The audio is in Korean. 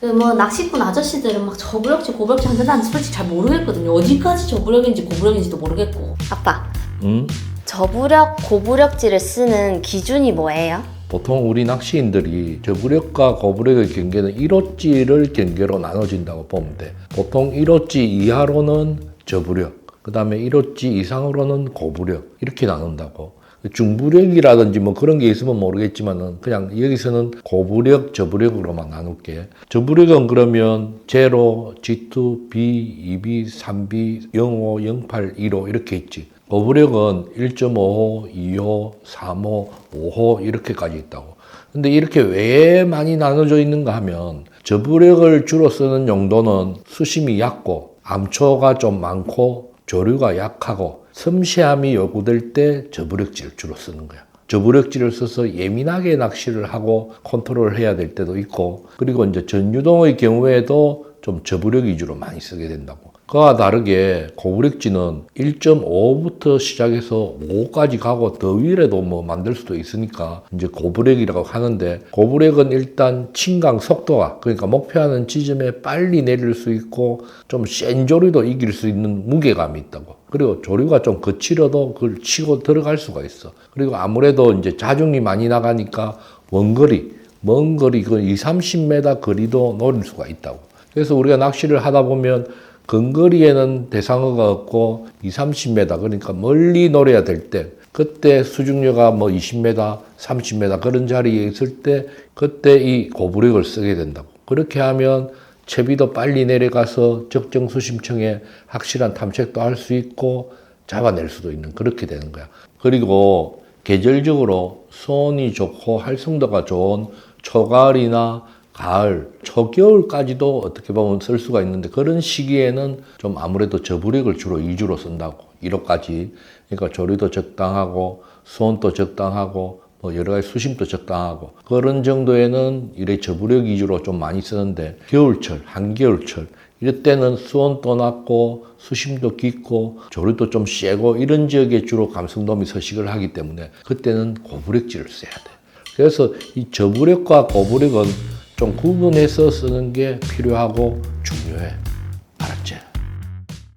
그뭐 낚시꾼 아저씨들은 막 저부력지 고부력지 하는데 난 솔직히 잘 모르겠거든요. 어디까지 저부력인지 고부력인지도 모르겠고. 아빠, 응? 저부력, 고부력지를 쓰는 기준이 뭐예요? 보통 우리 낚시인들이 저부력과 고부력의 경계는 1호찌를 경계로 나눠진다고 보면 돼. 보통 1호찌 이하로는 저부력, 그 다음에 1호찌 이상으로는 고부력 이렇게 나눈다고. 중부력이라든지 뭐 그런 게 있으면 모르겠지만은 그냥 여기서는 고부력, 저부력으로만 나눌게. 저부력은 그러면 제로, G2, B, 2B, 3B, 05, 08, 15 이렇게 있지. 고부력은 1.5호, 2호, 3호, 5호 이렇게까지 있다고. 근데 이렇게 왜 많이 나눠져 있는가 하면 저부력을 주로 쓰는 용도는 수심이 얕고 암초가 좀 많고 조류가 약하고 섬세함이 요구될 때 저부력지를 주로 쓰는 거야. 저부력지를 써서 예민하게 낚시를 하고 컨트롤을 해야 될 때도 있고 그리고 이제 전유동의 경우에도 좀 저부력 위주로 많이 쓰게 된다고. 그와 다르게 고부력지는 1.5부터 시작해서 5까지 가고 더 위래도 뭐 만들 수도 있으니까 이제 고부력이라고 하는데 고부력은 일단 침강 속도가 그러니까 목표하는 지점에 빨리 내릴 수 있고 좀 센 조류도 이길 수 있는 무게감이 있다고. 그리고 조류가 좀 거칠어도 그걸 치고 들어갈 수가 있어. 그리고 아무래도 이제 자중이 많이 나가니까 원거리, 먼 거리, 그 2, 30m 거리도 노릴 수가 있다고. 그래서 우리가 낚시를 하다 보면 근거리에는 대상어가 없고 2, 30m 그러니까 멀리 노려야 될 때 그때 수중료가 뭐 20m, 30m 그런 자리에 있을 때 그때 이 고부력을 쓰게 된다고. 그렇게 하면 채비도 빨리 내려가서 적정 수심층에 확실한 탐색도 할 수 있고 잡아낼 수도 있는 그렇게 되는 거야. 그리고 계절적으로 수온이 좋고 활성도가 좋은 초가을이나 가을, 초겨울까지도 어떻게 보면 쓸 수가 있는데 그런 시기에는 좀 아무래도 저부력을 주로 위주로 쓴다고 1호까지 그러니까 조류도 적당하고 수온도 적당하고 뭐 여러 가지 수심도 적당하고 그런 정도에는 이래 저부력 위주로 좀 많이 쓰는데 겨울철, 한겨울철 이럴 때는 수온도 낮고 수심도 깊고 조류도 좀 세고 이런 지역에 주로 감성돔이 서식을 하기 때문에 그때는 고부력지를 써야 돼. 그래서 이 저부력과 고부력은 좀 구분해서 쓰는 게 필요하고 중요해.